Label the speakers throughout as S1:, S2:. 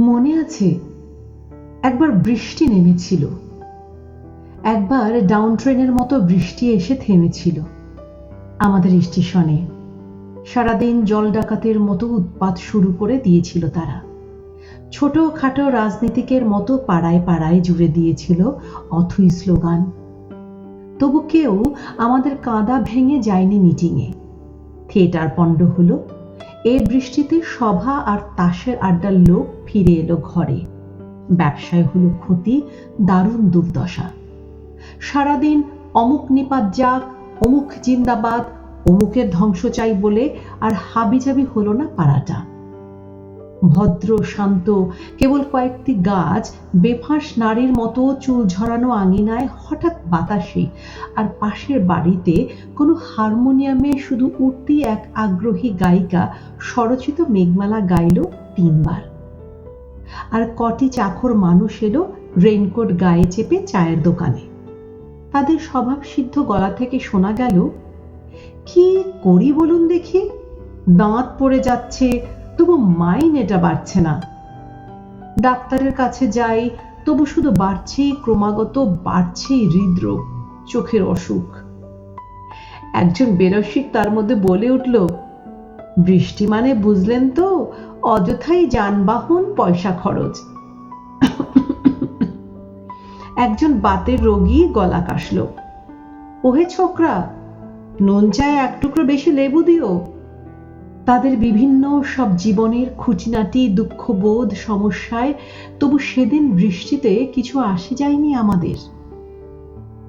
S1: মনে আছে? একবার বৃষ্টি নেমেছিল। একবার ডাউন ট্রেনের মতো বৃষ্টি এসে থেমেছিল আমাদের স্টেশনে। সারাদিন জল ডাকাতের মতো উৎপাত শুরু করে দিয়েছিল তারা। ছোট খাটো রাজনীতিকের মতো পাড়ায় পাড়ায় জুড়ে দিয়েছিল অথই স্লোগান। তবু কেউ আমাদের কাঁদা ভেঙে যায়নি মিটিংয়ে। থিয়েটার পণ্ড হলো এ বৃষ্টিতে সভা আর তাসের আড্ডার লোক ফিরে এলো ঘরে। ব্যবসায় হলো ক্ষতি, দারুণ দুর্দশা। সারাদিন অমুক নিপাত যাক, অমুক জিন্দাবাদ, অমুকের ধ্বংস চাই বলে আর হাবিজাবি হলো না পাড়াটা। ভদ্র, শান্ত, কেবল কয়েকটি গাছ, বেফাঁস নারীর মতো চুল ঝরানো আঙিনায় হঠাৎ বাতাসে। আর পাশের বাড়িতে কোনো হারমোনিয়ামে শুধু উঠতি এক আগ্রহী গায়িকা, স্বরচিত মেঘমালা গাইল তিনবার। আর কটি চাকর মানুষ এলো রেইনকোট গায়ে চেপে চায়ের দোকানে। তাদের স্বভাব সিদ্ধ গলা থেকে শোনা গেল, কি করি বলুন দেখি? দাঁত পড়ে যাচ্ছে তবু মাইনেটা বাড়ছে না। ডাক্তারের কাছে যাই, তবু শুধু বাড়ছেই, ক্রমাগত বাড়ছেই হৃদরোগ, চোখের অসুখ। একজন বেরসিক তার মধ্যে বলে উঠল, বৃষ্টি মানে বুঝলেন তো, অযথাই যানবাহন, পয়সা খরচ। একজন বাতের রোগী গলা কাশল, ওহে ছোকরা, নুন চায় এক টুকরো বেশি লেবু দিও। তাদের বিভিন্ন সব জীবনের খুঁটিনাটি, দুঃখবোধ, সমস্যায় তবু সেদিন বৃষ্টিতে কিছু আসে যায়নি আমাদের।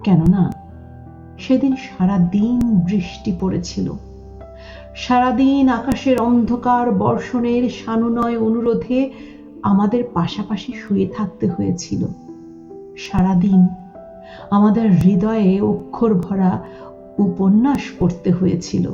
S1: কেননা সেদিন সারা দিন বৃষ্টি পড়েছিল। সারাদিন আকাশের অন্ধকার বর্ষণের সানুনয় অনুরোধে আমাদের পাশাপাশি শুয়ে থাকতে হয়েছিল। সারাদিন আমাদের হৃদয়ে অক্ষর ভরা উপন্যাস পড়তে হয়েছিল।